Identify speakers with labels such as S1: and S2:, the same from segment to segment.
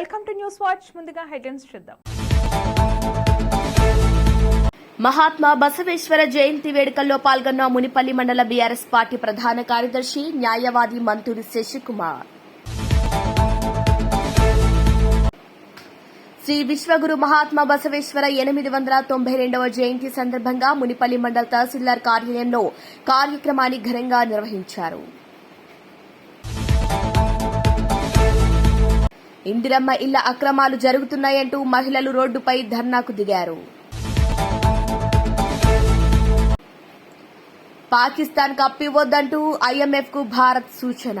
S1: Welcome to news watch. ముందుగా headlines చూద్దాం.
S2: మహాత్మా బసవేశ్వర జయంతి వేడుకల్లో పాల్గొన్న మునిపల్లి మండల బీఆర్ఎస్ పార్టీ ప్రధాన కార్యదర్శి న్యాయవాది మంతూరి శశికుమార్. శ్రీ విశ్వగురు మహాత్మా బసవేశ్వర ఎనిమిది వందల తొంభై రెండవ జయంతి సందర్భంగా మునిపల్లి మండల తహసీల్దార్ కార్యాలయంలో కార్యక్రమాన్ని ఘనంగా నిర్వహించారు. ఇందిరమ్మ ఇళ్ళ అక్రమాలు జరుగుతున్నాయంటూ మహిళలు రోడ్డుపై ధర్నాకు దిగారు. పాకిస్తాన్ కప్పివద్దంటూ ఐఎంఎఫ్కు భారత్ సూచన.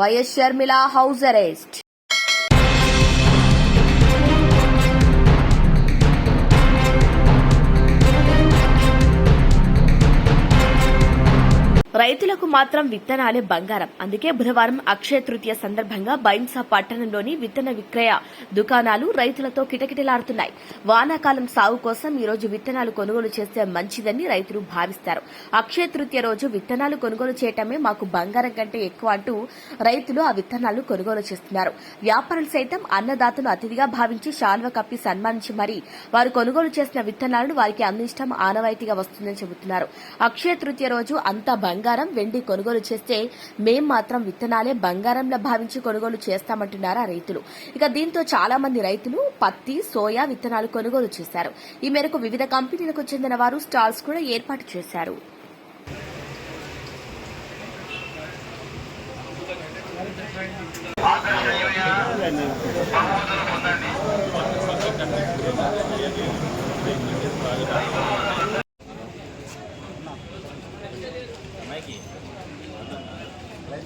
S2: YS Sharmila house arrest. రైతులకు మాత్రం విత్తనాలే బంగారం. అందుకే బుధవారం అక్షయ తృతీయ సందర్భంగా బైంసా పట్టణంలోని విత్తన విక్రయ దుకాణాలు రైతులతో కిటకిటలాడుతున్నాయి. వానాకాలం సాగు కోసం ఈ రోజు విత్తనాలు కొనుగోలు చేస్తే మంచిదని రైతులు భావిస్తారు. అక్షయ తృతీయ రోజు విత్తనాలు కొనుగోలు చేయటమే మాకు బంగారం కంటే ఎక్కువ అంటూ రైతులు ఆ విత్తనాలు కొనుగోలు చేస్తున్నారు. వ్యాపారులు సైతం అన్నదాతను అతిథిగా భావించి శాల్వ కప్పి సన్మానించి మరీ వారు కొనుగోలు చేసిన విత్తనాలను వారికి అందించడం ఆనవాయితీగా వస్తుందని చెబుతున్నారు. అక్షయ తృతీయ రోజు అంతా బంగారం వెండి కొనుగోలు చేస్తే మేం మాత్రం విత్తనాలే బంగారంలా భావించి కొనుగోలు చేస్తామంటున్నారు ఆ రైతులు. ఇక దీంతో చాలా మంది రైతులు పత్తి సోయా విత్తనాలు కొనుగోలు చేశారు. ఈ మేరకు వివిధ కంపెనీలకు చెందిన వారు స్టాల్స్ కూడా ఏర్పాటు చేశారు.
S3: तो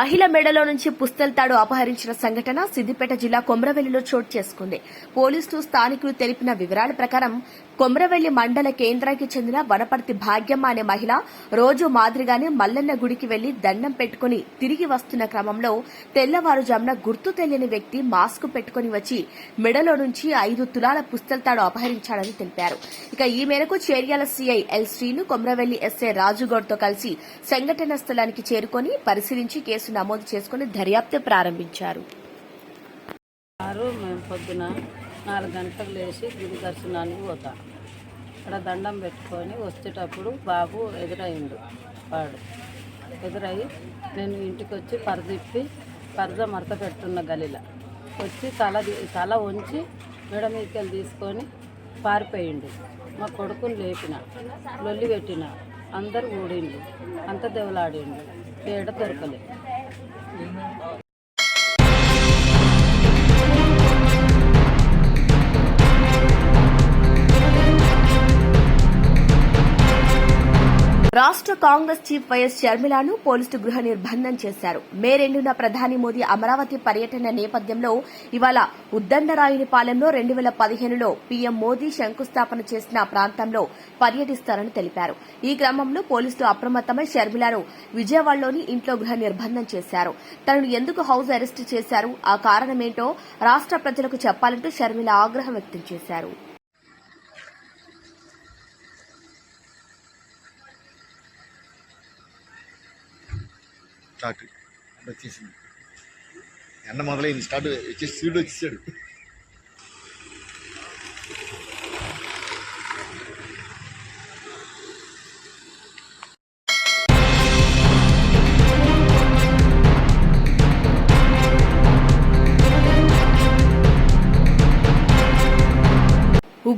S2: మహిళ మెడలో నుంచి పుస్తల్ తాడు అపహరించిన సంఘటన సిద్దిపేట జిల్లా కొమ్రవెల్లిలో చోటు చేసుకుంది. పోలీసులు స్థానికులు తెలిపిన వివరాల ప్రకారం కొమ్రవెల్లి మండల కేంద్రానికి చెందిన వనపర్తి భాగ్యమ్మ అనే మహిళ రోజు మాదిరిగానే మల్లన్న గుడికి వెళ్ళి దండం పెట్టుకుని తిరిగి వస్తున్న క్రమంలో తెల్లవారుజామున గుర్తు తెలియని వ్యక్తి మాస్క్ పెట్టుకుని వచ్చి మెడలో నుంచి ఐదు తులాల పుస్తల్ తాడు అపహరించాడని తెలిపారు. ఇక ఈ మేరకు Cheryal CI L Srinu Komuravelli SA రాజుగౌడ్తో కలిసి సంఘటన స్థలానికి చేరుకొని పరిశీలించి కేసు నమోదు చేసుకుని దర్యాప్తు ప్రారంభించారు.
S4: మేము పొద్దున నాలుగు గంటలకు లేచి గుడి దర్శనానికి పోతా. అక్కడ దండం పెట్టుకొని వచ్చేటప్పుడు బాబు ఎదురయ్యిండు వాడు. ఎదురయ్యి నేను ఇంటికి వచ్చి పరదిప్పి పరద మడత పెట్టున్న గలిలో. వచ్చి తల తల ఉంచి మెడ మీదకెళ్ళి తీసుకొని పారిపోయిండు. మా కొడుకుని లేపిన లొల్లి పెట్టిన అందరు ఊడిండు అంత దెవలాడిండు ఏడ దొరకలేదు
S2: రాష్ట్ర కాంగ్రెస్ చీఫ్ వైఎస్ షర్మిలాను పోలీసులు గృహ నిర్బంధం చేశారు. మే రెండున ప్రధాని మోదీ అమరావతి పర్యటన నేపథ్యంలో ఇవాళ ఉద్దండరాయునిపాలెంలో రెండు వేల పదిహేనులో పీఎం మోదీ శంకుస్థాపన చేసిన ప్రాంతంలో పర్యటిస్తారని తెలిపారు. ఈ క్రమంలో పోలీసులు అప్రమత్తమై షర్మిలను విజయవాడలోని ఇంట్లో గృహ నిర్బంధం చేశారు. తనను ఎందుకు హౌస్ అరెస్టు చేశారు? ఆ కారణమేంటో రాష్ట్ర ప్రజలకు చెప్పాలంటూ షర్మిల ఆగ్రహం వ్యక్తం చేశారు.
S5: స్టార్ట్ వచ్చేసింది ఎండ మొదలైంది స్టార్ట్ వచ్చేసి సూర్యుడు వచ్చేసాడు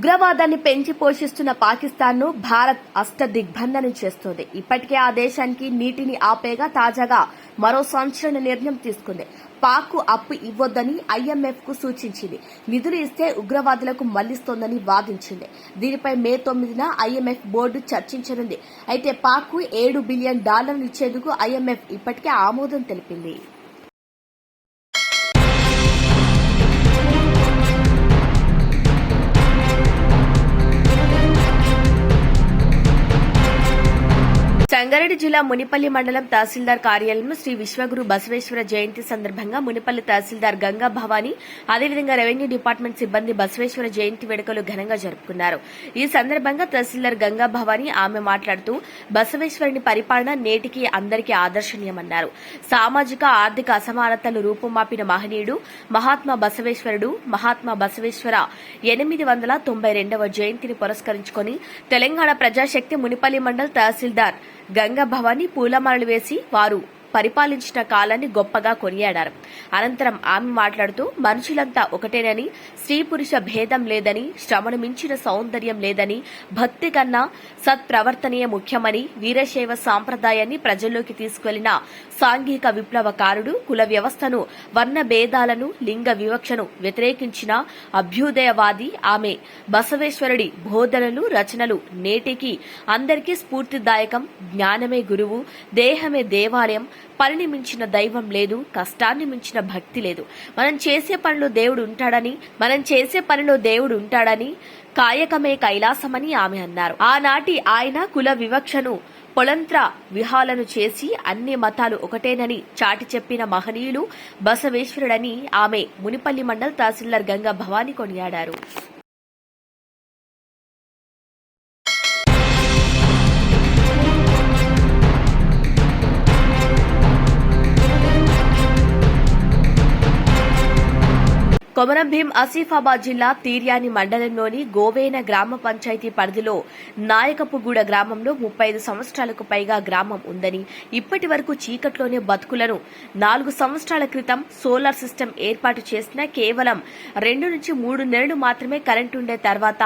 S2: ఉగ్రవాదాన్ని పెంచి పోషిస్తున్న పాకిస్తాన్ను భారత్ అష్ట దిగ్బంధనం చేస్తోంది. ఇప్పటికే ఆ దేశానికి నీటిని ఆపేగా తాజాగా మరో సంచలన నిర్ణయం తీసుకుంది. పాక్ అప్పు ఇవ్వొద్దని ఐఎంఎఫ్కు సూచించింది. నిధులు ఇస్తే ఉగ్రవాదులకు మళ్ళిస్తోందని వాదించింది. దీనిపై మే తొమ్మిదిన ఐఎంఎఫ్ బోర్డు చర్చించనుంది. అయితే పాక్ ఏడు బిలియన్ డాలర్లు ఇచ్చేందుకు ఐఎంఎఫ్ ఇప్పటికే ఆమోదం తెలిపింది. రంగారెడ్డి జిల్లా మునిపల్లి మండలం తహసీల్దార్ కార్యాలయంలో శ్రీ విశ్వగురు బసవేశ్వర జయంతి సందర్భంగా మునిపల్లి తహసీల్దార్ గంగా భవానీ అదేవిధంగా రెవెన్యూ డిపార్ట్మెంట్ సిబ్బంది బసవేశ్వర జయంతి వేడుకలు ఘనంగా జరుపుకున్నారు. ఈ సందర్భంగా తహసీల్దార్ గంగా భవానీ ఆమె మాట్లాడుతూ బసవేశ్వరుని పరిపాలన నేటికి అందరికీ ఆదర్శనీయమన్నారు. సామాజిక ఆర్థిక అసమానతలు రూపుమాపిన మహనీయుడు మహాత్మా బసవేశ్వరుడు మహాత్మా బసవేశ్వర ఎనిమిది వందల తొంభై రెండవ జయంతిని పురస్కరించుకొని తెలంగాణ ప్రజాశక్తి మునిపల్లి మండల్ తహసీల్దార్ గంగ భవాని పూలమాలలు వేసి వారు పరిపాలించిన కాలాన్ని గొప్పగా కొనియాడారు. అనంతరం ఆమె మాట్లాడుతూ మనుషులంతా ఒకటేనని స్త్రీ పురుష భేదం లేదని శ్రమను మించిన సౌందర్యం లేదని భక్తి కన్నా సత్ప్రవర్తనీయ ముఖ్యమని వీరశైవ సాంప్రదాయాన్ని ప్రజల్లోకి తీసుకెళ్ళిన సాంఘిక విప్లవకారుడు కుల వ్యవస్థను వర్ణ భేదాలను లింగ వివక్షను వ్యతిరేకించిన అభ్యుదయవాది ఆమె బసవేశ్వరుడి బోధనలు రచనలు నేటికి అందరికీ స్ఫూర్తిదాయకం జ్ఞానమే గురువు దేహమే దేవాలయం పనిని మించిన దైవం లేదు కష్టాన్ని మించిన భక్తి లేదు. మనం చేసే పనిలో దేవుడు ఉంటాడని మనం చేసే పనిలో దేవుడు ఉంటాడని కాయకమే కైలాసమని ఆమె అన్నారు. ఆనాటి ఆయన కుల వివక్షను పొలంత్ర విహాలను చేసి అన్ని మతాలు ఒకటేనని చాటి చెప్పిన మహనీయులు బసవేశ్వరుడని ఆమె మునిపల్లి మండల్ తహసీల్దార్ గంగా భవాని కొనియాడారు. కొమరం భీం ఆసిఫాబాద్ జిల్లా తీర్యాని మండలంలోని గోవేన గ్రామ పంచాయతీ పరిధిలో నాయకపుగూడ గ్రామంలో ముప్పై ఐదు సంవత్సరాలకు పైగా గ్రామం ఉందని ఇప్పటి వరకు చీకట్లోనే బతుకులను. నాలుగు సంవత్సరాల క్రితం సోలార్ సిస్టమ్ ఏర్పాటు చేసిన కేవలం రెండు నుంచి మూడు నెలలు మాత్రమే కరెంటు ఉండే తర్వాత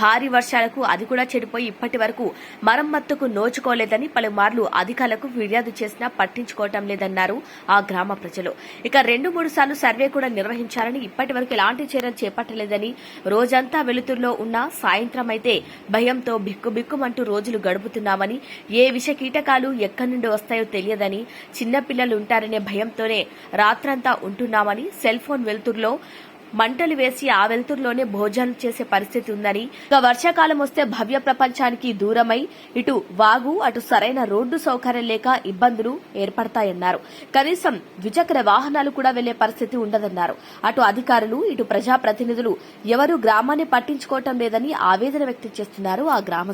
S2: భారీ వర్షాలకు అది కూడా చెడిపోయి ఇప్పటి వరకు మరమ్మత్తుకు నోచుకోలేదని పలుమార్లు అధికారులకు ఫిర్యాదు చేసినా పట్టించుకోవటం లేదన్నారు ఆ గ్రామ ప్రజలు. ఇక రెండు మూడు సార్లు సర్వే కూడా నిర్వహించారని ఇప్పటి వరకు ఎలాంటి చర్యలు చేపట్టలేదని రోజంతా వెలుతురులో ఉన్న సాయంత్రం అయితే భయంతో బిక్కుబిక్కుమంటూ రోజులు గడుపుతున్నామని ఏ విష కీటకాలు ఎక్కడి నుండి వస్తాయో తెలియదని చిన్నపిల్లలు ఉంటారనే భయంతోనే రాత్రంతా ఉంటున్నామని సెల్ ఫోన్ వెలుతురులో మంటలు వేసి ఆ వెలుతురులోనే భోజనం చేసే పరిస్థితి ఉందని. ఇక వర్షాకాలం వస్తే భవ్య ప్రపంచానికి దూరమై ఇటు వాగు అటు సరైన రోడ్డు సౌకర్యం లేక ఇబ్బందులు ఏర్పడతాయన్నారు. కనీసం ద్విచక్ర వాహనాలు కూడా వెళ్ళే పరిస్థితి ఉండదన్నారు. అటు అధికారులు ఇటు ప్రజాప్రతినిధులు ఎవరూ గ్రామాన్ని పట్టించుకోవటం లేదని ఆవేదన వ్యక్తం చేస్తున్నారు ఆ గ్రామ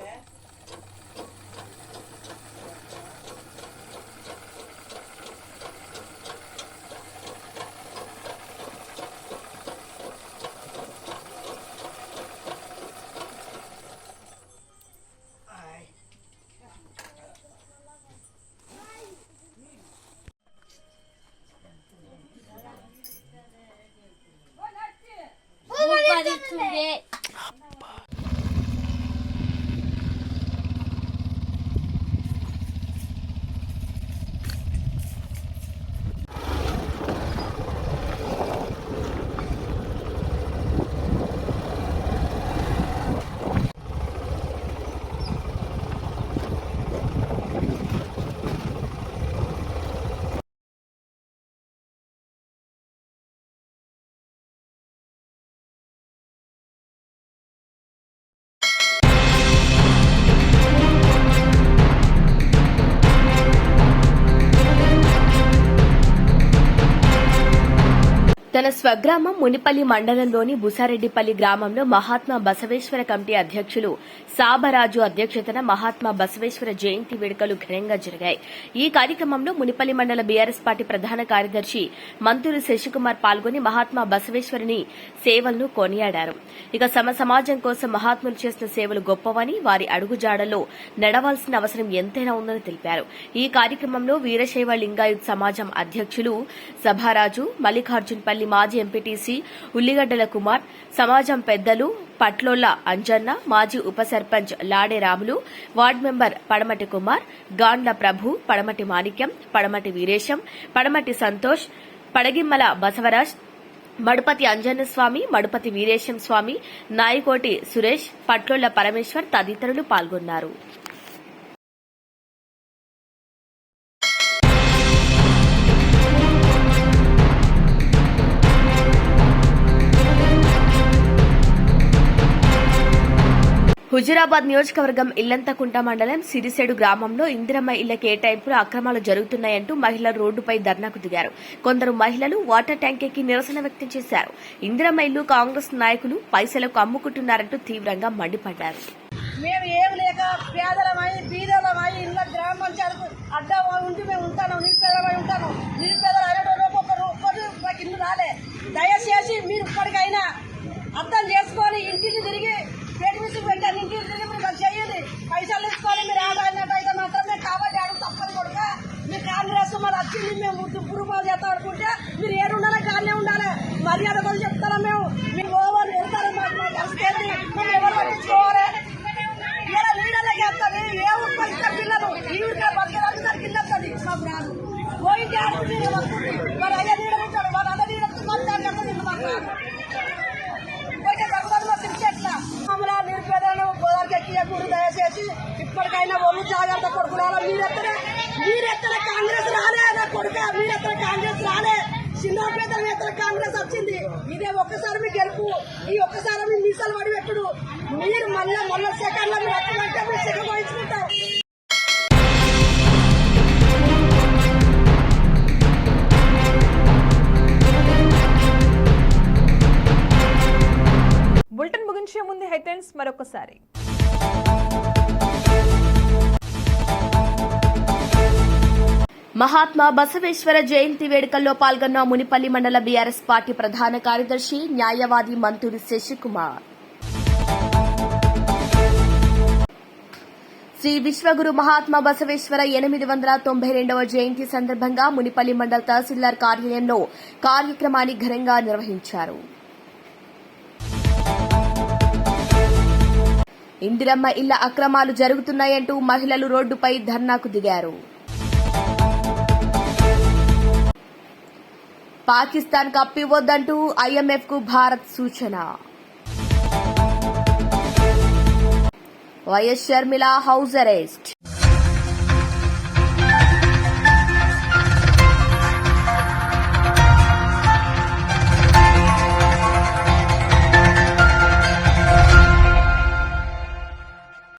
S2: né? తన స్వగ్రామం మునిపల్లి మండలంలోని బుసారెడ్డిపల్లి గ్రామంలో మహాత్మా బసవేశ్వర కమిటీ అధ్యక్షులు సాబరాజు అధ్యక్షతన మహాత్మా బసవేశ్వర జయంతి వేడుకలు ఘనంగా జరిగాయి. ఈ కార్యక్రమంలో మునిపల్లి మండల బీఆర్ఎస్ పార్టీ ప్రధాన కార్యదర్శి మంత్రులు శశికుమార్ పాల్గొని మహాత్మా బసవేశ్వరుని సేవలను కొనియాడారు. ఇక సమ సమాజం కోసం మహాత్ములు చేసిన సేవలు గొప్పవని వారి అడుగుజాడల్లో నడవాల్సిన అవసరం ఎంతైనా ఉందని తెలిపారు. ఈ కార్యక్రమంలో వీరశైవ లింగాయుత్ సమాజం అధ్యక్షులు సభారాజు మల్లికార్జున్పల్లి మాజీ ఎంపీటీసీ ఉల్లిగడ్డల కుమార్ సమాజం పెద్దలు పట్లోళ్ళ అంజన్న మాజీ ఉప సర్పంచ్ లాడే రాములు వార్డు మెంబర్ పడమటి కుమార్ గాండ్ల ప్రభు పడమటి మాణిక్యం పడమటి వీరేశం పడమటి సంతోష్ పడగిమ్మల బసవరాజ్ మడుపతి అంజన్న స్వామి మడుపతి వీరేశం స్వామి నాయకోటి సురేష్ పట్లోళ్ళ పరమేశ్వర్ తదితరులు పాల్గొన్నారు. హుజురాబాద్ నియోజకవర్గం ఇల్లంతకుంట మండలం సిరిసేడు గ్రామంలో ఇందిరమ్మ ఇళ్ళ కేటాయింపులు అక్రమాలు జరుగుతున్నాయంటూ మహిళలు రోడ్డుపై ధర్నాకు దిగారు. కొందరు మహిళలు వాటర్ ట్యాంక్ ఎక్కి నిరసన వ్యక్తం చేశారు. ఇందిరమ్మ ఇల్లు కాంగ్రెస్ నాయకులు పైసలకు అమ్ముకుంటున్నారంటూ తీవ్రంగా మండిపడ్డారు.
S6: మేము ఏం లేక పేదలమై బీదలమై ఇళ్ళ గ్రామ పంచాయతీకు అడ్డా ఉండి మేము ఉంటాను నిరుపేదమై ఉంటాను. నిరుపేదలు అనేటోళ్ళు ఒక్కొక్కరు ఒక్కరు మాకు ఇల్లు రాలే. దయచేసి మీరు ఇప్పటికైనా అర్థం చేసుకొని ఇంటికి తిరిగి పేటి పెట్టి పెట్టాను ఇంటికి మీరు మాకు చేయండి. పైసలు తీసుకోవాలి మీరు ఆదాయినట్టయితే మాత్రమే కావాలి అడుగు తప్పదు కొడుక. మీరు కాంగ్రెస్ మరి వచ్చింది మేము దుప్పుడు చేస్తాం అనుకుంటే మీరు ఏడు ఉండాలి గానే ఉండాలి. మర్యాద కూడా చెప్తారా మేము. మీరు ఓవర్ వెళ్తారా మాకు మాకు మేము ఎవరు పట్టించుకోవాలి? ఇలా నీడలకి వస్తుంది ఏ ఊరికి ఇస్తారు పిల్లలు? ఈ ఊరికే బతకడానికి కింద వస్తుంది మాకు రాదు. పోయింది మరి ఇప్పటికైనా ఒళ్ళు జాగ్రత్త కొడుకురాలో మీరెత్తనే మీరెత్తనే కాంగ్రెస్ రాలే. నా కొడుక మీరెత్తన కాంగ్రెస్ రాలే. చిన్న పేదల ఎత్తన కాంగ్రెస్ వచ్చింది. ఇదే ఒక్కసారి మీ గెలుపు. ఈ ఒక్కసారి మీ మీసాలు పడి పెట్టుడు మీరు మళ్ళీ మళ్ళీ సెకండ్లో మీరు ఎక్కడంటే మీరు సెకండ్ వహించుకుంటారు
S1: బులెటిన్ ముగించే ముందు హెడ్లైన్స్ మరొకసారి.
S2: మహాత్మా బసవేశ్వర జయంతి వేడుకల్లో పాల్గొన్న మునిపల్లి మండల బీఆర్ఎస్ పార్టీ ప్రధాన కార్యదర్శి న్యాయవాది మంతూరి శశికుమార్. శ్రీ విశ్వగురు మహాత్మా బసవేశ్వర ఎనిమిది వందల తొంభై రెండవ జయంతి సందర్భంగా మునిపల్లి మండల తహసీల్దార్ కార్యాలయంలో కార్యక్రమాన్ని ఘనంగా నిర్వహించారు. ఇందిరమ్మ ఇళ్ళ అక్రమాలు జరుగుతున్నాయంటూ మహిళలు రోడ్డుపై ధర్నాకు దిగారు. పాకిస్తాన్ కప్పివద్దంటూ ఐఎంఎఫ్కు భారత్ సూచన. YS Sharmila house arrest.